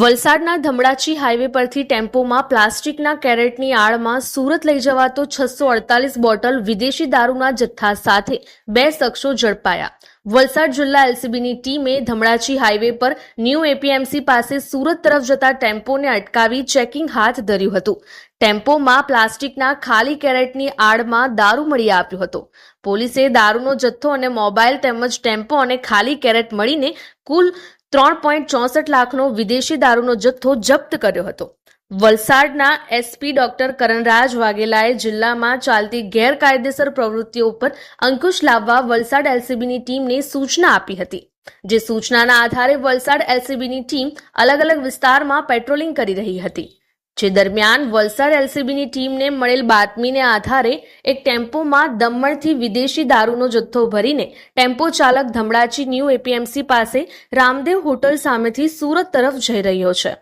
વલસાડના ધમડાચી હાઈવે પરથી ટેમ્પોમાં પ્લાસ્ટિકના કેરેટની આડમાં સુરત લઈ જવાતો છસો અડતાલીસ બોટલ વિદેશી દારૂના જથ્થા સાથે બે શખ્સો ઝડપાયા. વલસાડ જિલ્લા એલસીબીની ટીમે ધમડાચી હાઈવે પર ન્યૂ એપીએમસી પાસે સુરત તરફ જતા ટેમ્પોને અટકાવી ચેકિંગ હાથ ધર્યું હતું. ટેમ્પોમાં પ્લાસ્ટિકના ખાલી કેરેટની આડમાં દારૂ મળી આપ્યો હતો. પોલીસે દારૂનો જથ્થો અને મોબાઈલ તેમજ ટેમ્પો અને ખાલી કેરેટ મળીને કુલ ત્રણ પોઈન્ટ ચોસઠ લાખનો વિદેશી દારૂનો જથ્થો જપ્ત કર્યો હતો. વલસાડના એસપી ડોક્ટર કરણરાજ વાઘેલાએ જિલ્લામાં ચાલતી ગેરકાયદેસર પ્રવૃત્તિઓ પર અંકુશ લાવવા વલસાડ એલસીબીની ટીમને સૂચના આપી હતી. જે સૂચનાના આધારે વલસાડ એલસીબીની ટીમ અલગ અલગ વિસ્તારમાં પેટ્રોલિંગ કરી રહી હતી. જે દરમિયાન વલસાડ એલસીબીની ટીમને મળેલ બાતમીને આધારે એક ટેમ્પોમાં દમણથી વિદેશી દારૂનો જથ્થો ભરીને ટેમ્પો ચાલક ધમડાચી ન્યૂ એપીએમસી પાસે રામદેવ હોટલ સામેથી સુરત તરફ જઈ રહ્યો છે.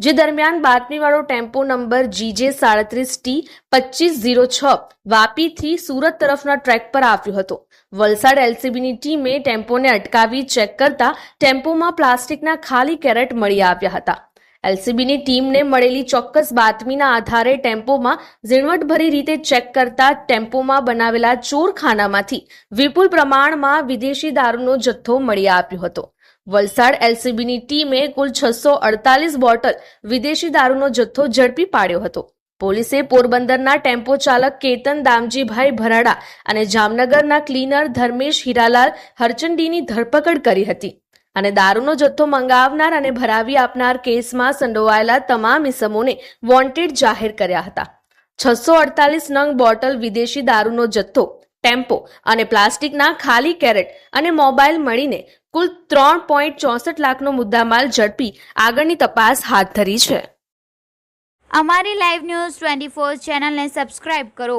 જે દરમિયાન બાતમીવાળો ટેમ્પો નંબર જીજે સાડત્રીસ ટી પચીસ ઝીરો છ વાપીથી સુરત તરફના ટ્રેક પર આવ્યો હતો. વલસાડ એલસીબીની ટીમે ટેમ્પોને અટકાવી ચેક કરતા ટેમ્પોમાં પ્લાસ્ટિકના ખાલી કેરેટ મળી આવ્યા હતા. એલસીબીની ટીમને મળેલી ચોક્કસ બાતમીના આધારે ટેમ્પોમાં ઝીણવટભરી રીતે ચેક કરતા ટેમ્પોમાં બનાવેલા ચોરખાનામાંથી વિપુલ પ્રમાણમાં વિદેશી દારૂનો જથ્થો મળી આપ્યો હતો. વલસાડ એલસીબીની ટીમે કુલ છસો અડતાલીસ બોટલ વિદેશી દારૂનો જથ્થો ઝડપી પાડ્યો હતો. પોલીસે પોરબંદરના ટેમ્પો ચાલક કેતન દામજીભાઈ ભરાડા અને જામનગરના ક્લીનર ધર્મેશ હીરાલાલ હરચંડીની ધરપકડ કરી હતી. અને દારૂનો જથ્થો મંગાવનાર અને ભરાવી આપનાર કેસમાં સંડોવાયેલા તમામ ઇસમોને વોન્ટેડ જાહેર કર્યા હતા. છસો અડતાલીસ નંગ બોટલ વિદેશી દારૂનો જથ્થો, ટેમ્પો અને પ્લાસ્ટિકના ખાલી કેરેટ અને મોબાઈલ મળીને કુલ ત્રણ પોઈન્ટ ચોસઠ લાખનો મુદ્દામાલ ઝડપી આગળની તપાસ હાથ ધરી છે. અમારી લાઈવ ન્યૂઝ ટ્વેન્ટી ફોર ચેનલને સબસ્ક્રાઇબ કરો.